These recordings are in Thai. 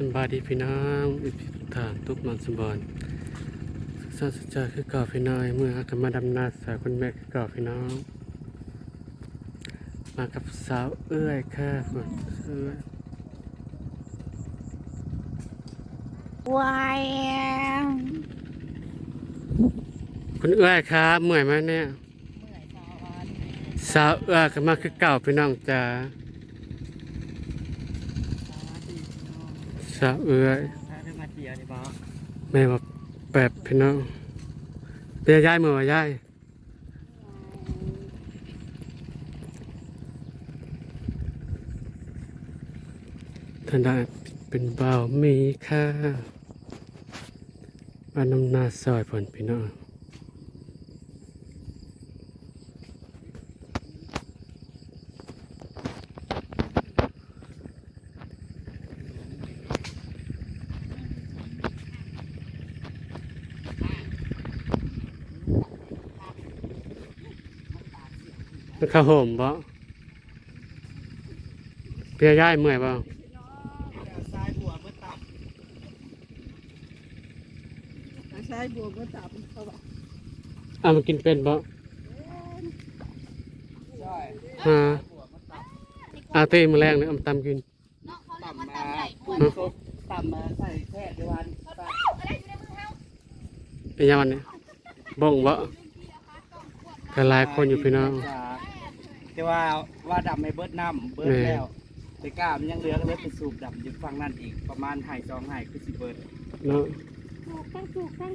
สำบายดีพี่น้องอีพีทุกทางทุกมันสมบัติศึกษาสุจาคือเก่าพี่น้อยเมื่ออาตมาดำนาสาวคุณแม่คือเก่าพี่น้อง มากับสาวเอื้อยค่ะคุณเอื้อยวายคุณเอื้อยครับเมื่อยไหมเนี่ยสาวเอื้อยก็มาคือเก่าพี่น้องจ้า สาวเอื้อยถ้าได้มาเที่ยวนี่บ่แม่บอกแบบพี่น้องเปียย้ายมือว่าย้ายท่านได้เป็นเบาวมีค่าบ้านน้ำนาซอยผลพี่น้อง ข้าห่มบ่เปียย้ายเมื่อยบ่ซ้ายบัวเมื่อตับใช้บวกก็จับเขาบอกเอามากินเป็นบ่ใช่ฮะอาตีมือแรงเนี่ยเอามาตำกินต่ำมากุ้งสดต่ำมาใส่แค่เดียววันตับเป็นยังวันนี้บ่งบ่กระลายคนอยู่พี่น้อง แต่ว่าว่าดำไม่เบิดน้ำเบิดแล้วแต่กล้ามันยังเหลือก็เลยไปสูบดำอยู่ฝั่งนั้นอีกประมาณไห่สองไห่คือสิเบิดเนาะ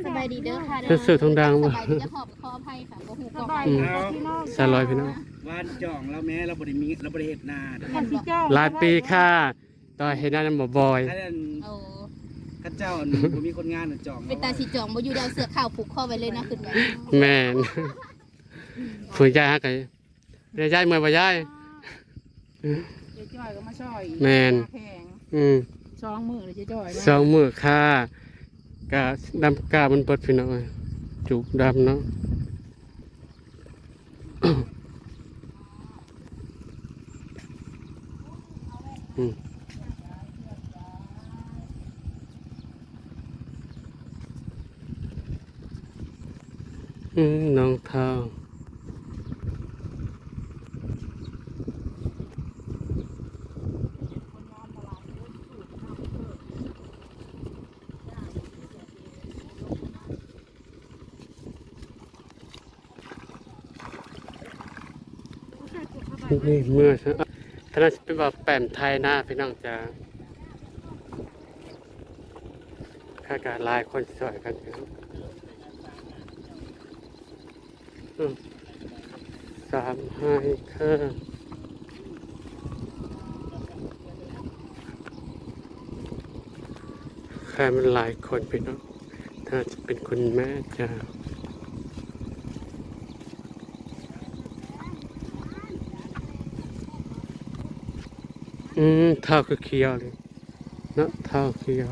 สบายดีเด้อค่ะเป็นสื่อทองดังสบ่บายดีจะขอบขออภัยค่ะบ่ฮู้กองอืมสามร้อยพี่น้องว่านจ่องแล้วแม้เราบริมีเราบริเหตุนาคันสิเจ้าหลายปีค่ะต่อเห็นหน้านั้นบ่บ่อย ถ้าเดินโอ้ข้าเจ้าบ่มีคนงานน่ะจ่องเป็นตาสิจองบ่อยู่ดาวเสือข้าวผูกคอไว้เลยนะขึ้นไว้แม่นฝืนใจฮักไอ้ เดี๋ยวย้ายเมื่อยบ่ย้าย เจ๊จ้อยก็มาช่อยแม่น แพงอืมสองมือเลยเจ๊จ้อยสองมือค่ะกะดำกามันเปิดพี่น้องเอ้ยจุกดำเนาะ อืมอืมน้องเท้า นี่เมื่อฉันท่านเป็นแบบแปมไทยหน้าพี่น้องจะข้าการลายคนสวยกันพี่น้องสามห้าค่ะใครมันหลายคนพี่น้องถ้าจะเป็นคุณแม่จะ อืมเท้าคือเคี้ยวเลยเนาะเท้าเคี้ยว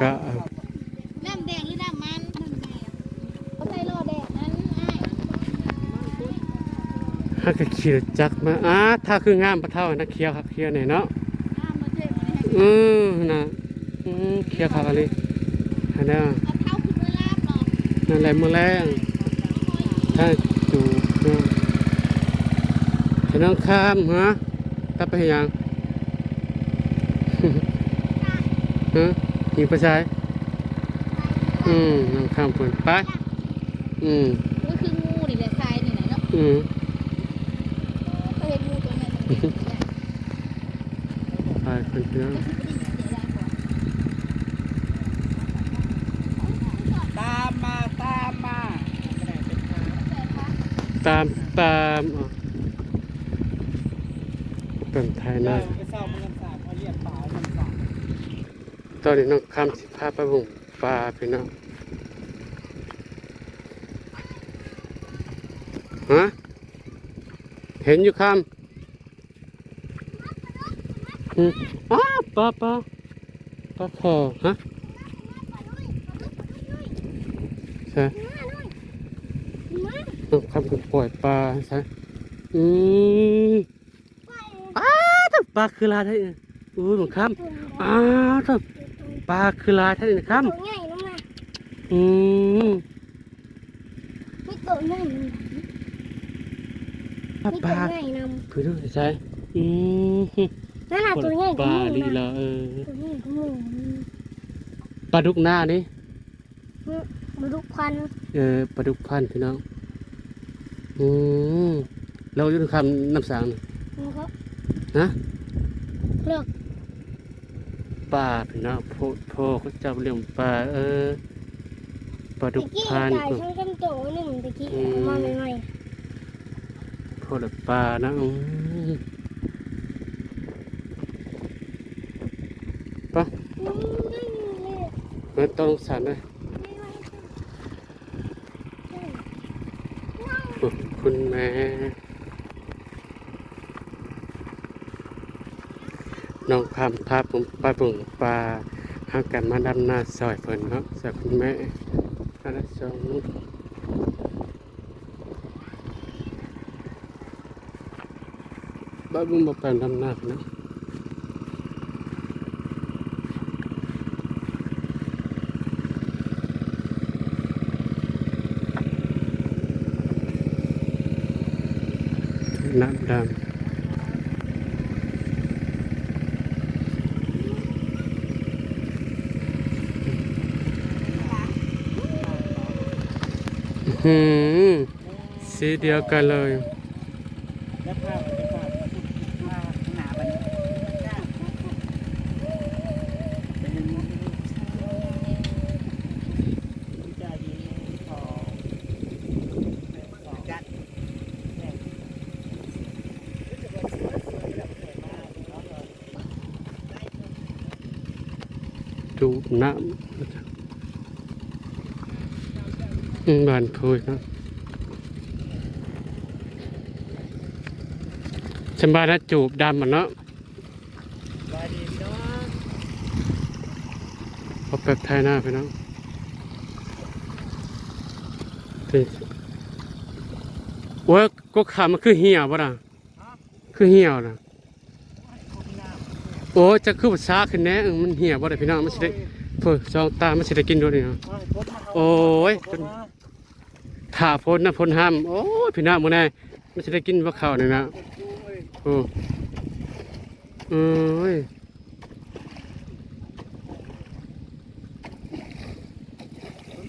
ก็เอาน้ำแดงหรือน้ำมันน้ำแดงเขาใส่รอแดงนั้นอ้ายถ้าก็เคี้ยวจักมาอ้าถ้าคืองามปะเท่านะเคี้ยวครับเคี้ยวหน่อยเนาะอ้าวมาเจ็บมาให้อืมนะอืมเคี้ยวครับอะไรอันนั้นเอาเท้าขึ้นไว้ลาบหรอกนั่นแหละมือแรงถ้าจูบเนาะจะ น้องข้ามฮะตับไปยังฮะยิงประชายอืมน้องข้ามผลไป อืมก็คืองูนี่แหละทรายนี่แหละเนาะอืมเคยเห็นงูตัวนั้นมันเป็นอย่างนี้ไปคนเดียวตามมาตามมา ตามตามอ๋อ เป็นไทยเรานะไปเศร้าเมืองสามเขาเรียกป่าเมืองสามตอนนี้น้องข้ามสิพาไปบุ่งปลาพี่น้องฮะเห็นอยู่ข้ามอืมอ้าปลาปลาปลาพอฮะใช่น้องข้ามก็ปล่อยปลาใช่อืมอ้าแต่ ปลาคือลาได้เองอุ้ยมันค้ำอ้าวเถอะปลาคือลายท่านนี่ค้ตัวใหญ่น้องนะำอืมมีตัวใหญ่น้องปลามีปตัลาวใหญ่นคือดูใช่อืมำนั่นน่ะตัวใหญ่ปก็ลามูลีนะละเออตัวใหญ่ก็มูปลาดุกหน้านี่มาดูควันเออปลาดุกพันธุ์พี่น้องอืมเราอยู่คำน้ำสางนี่มันก็นะ เลือกปลาพี่น้องโพดโพเขาจับเรื่องปลาเออปลาดุตะกกี้พันธุ์จ่ายช่างกันโตหนึ่งตะกี้เอามาใหม่โพดปลานะอืมปะๆอืมไม่มีเลยเปิดต้นสารเลยไม่ไหวค่ะโอ้คุณแม่ น้องคำพาผมไปปลุ่งปลาหากันมาดำนาซอยเพิ่นเนาะจากคุณแม่อันละสองบ้าบุ้งบอกแปลนดำนาเนาะน้ำดำ หืมสีเดียวกันเลยแล้วภาพจะภาพภาพหนา บัดนเป็นวิจารณ์ของจัดดูน้ำอืมบานพูยนะฉันบ้านนะจูบดำมันเนาะวาดีพี่น้องพอแบบไทยหน้าไปเนาะเป็นโอ้ยก็ขามันคือเหี่ยวป่ะนะคือเหี่ยวนะโอ้จะคือภาษาขึ้นแน่มันเหี่ยวป่ะเดี๋ยวพี่น้องมันสิได้เพื่อจองตามันสิได้กินด้วยนี่เนาะโอ้ย ถ้าพ้นนะพ้นห้ามโอ้ยพี่น้องมื้อนี้มันสิได้กินว่าข้าวนี่นะโอ้เอ้ย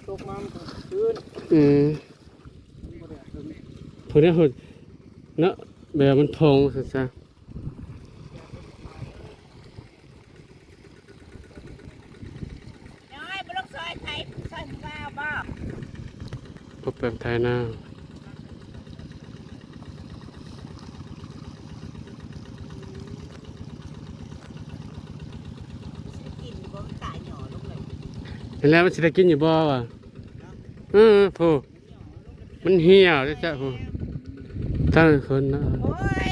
ตกมามันก็คืนอืมพวกนี้หุ่นเนาะแบบมันพองซะซะ น้อยบล็อกซอยไทยซอยว้าวบ้า พบแบบไทยหน้ากินบ่ตายหน่อลงเลยเห็นแล้วมันสิได้กินอยู่บ่วะเออพูมันเหี่ยวจ้ะจ้ะพูตั้งคนนะโอ้ย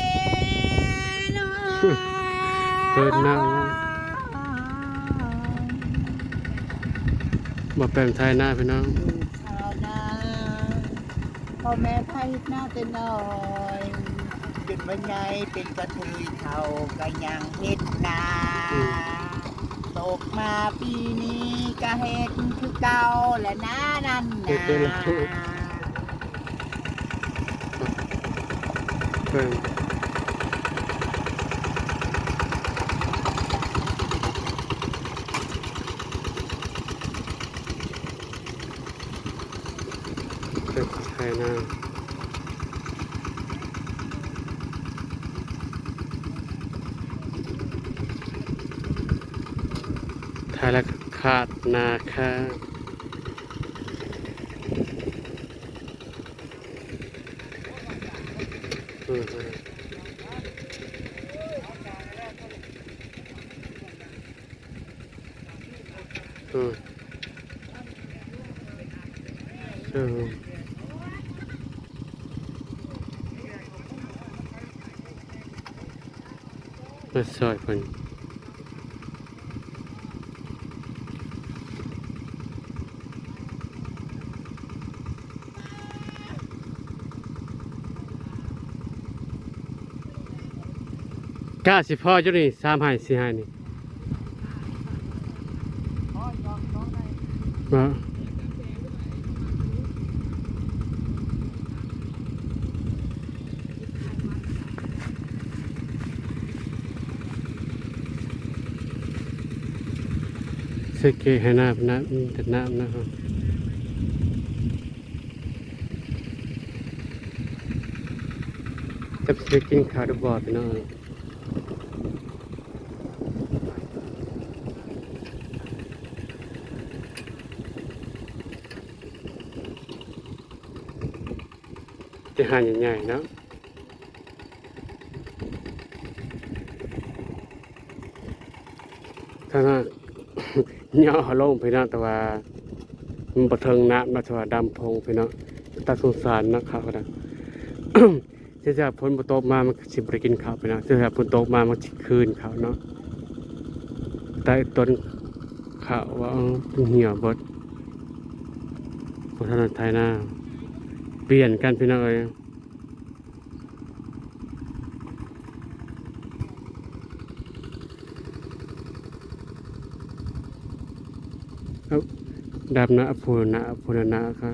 น้อยเปิดหน้าบ่แบบไทยหน้าพี่น้องชาวนา พ่อแม่พาหิดหน้าแต่น้อยจนวันใหญ่เป็นกระเทยเท่าก็ยังเฮ็ดนาตกมาปีนี้ก็เฮ็ดคือเก่าและน้านั่นนาเพิ่มเพิ่มไท ยหน้าทาละขาดนาค่ะอืมอืม อืมมาซอยคนกล้าสิพ่อจุนี่สามให้สี่ให้นี่พ่อยอมน้อ งได้บ่สเกให้น้ำน้ำมีแต่น้ำนะครับจะไปกินข้าวดอกบอดพี่น้องจะหาใหญ่ๆเนะถ้าน่า ย่อลงพี่น้องแต่ว่ามันบะเทิงน้ำนะแต่ว่าดำพงพี่น้องตาสงสารนะข้าวนะเสียจากฝนบ่ตกมามันสิบ่ได้กินข้าวพี่น้องเสียจากฝนตกมามันสิคืนข้าวเนาะแต่ต้นข้าวว่าเหี่ยวบดพราะฉะนั้นไทยนาเปลี่ยนกันพี่น้องเอ้ยเอา ดำนะพูนนะพูนนะค่ะ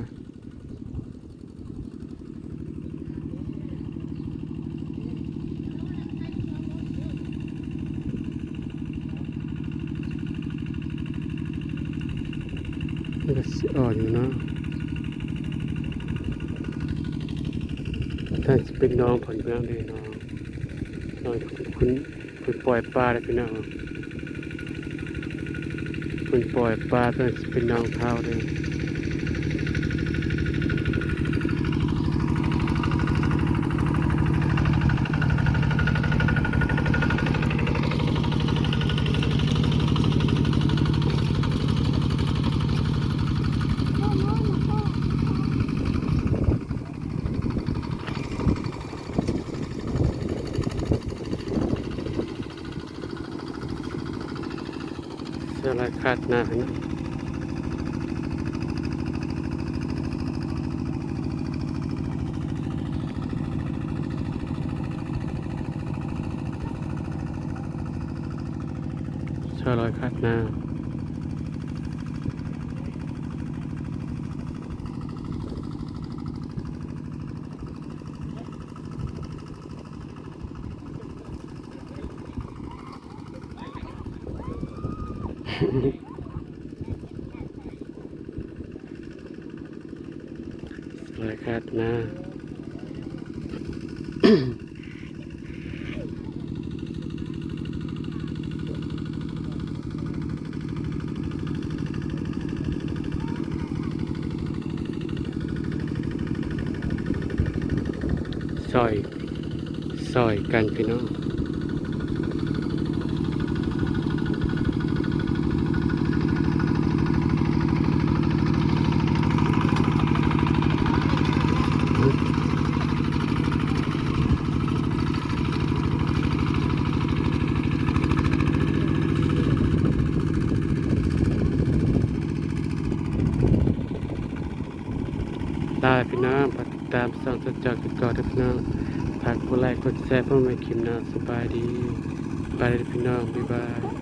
ก็สิอ่อนอยู่เนาะถ้าจะเป็นน้องผลเรื่องเลยน้องน้องคุณคุณปล่อยปลาได้พี่น้อง คุณปล่อยปลาตัวเป็นน้องเท้าเลย ลายคาดหน้านะชาลอยคาดหน้า ลายคาดหน้าซอย ซอยกันพี่น้อง ตายพี่น้องปฏิด ตามส่องสดจอกติดต่อด้วยพี่น้องฝากกดไลค์กดแชร์เพื่อไม่คิมน้องสบายดีบายดีพี่น้องบ๊ายบาย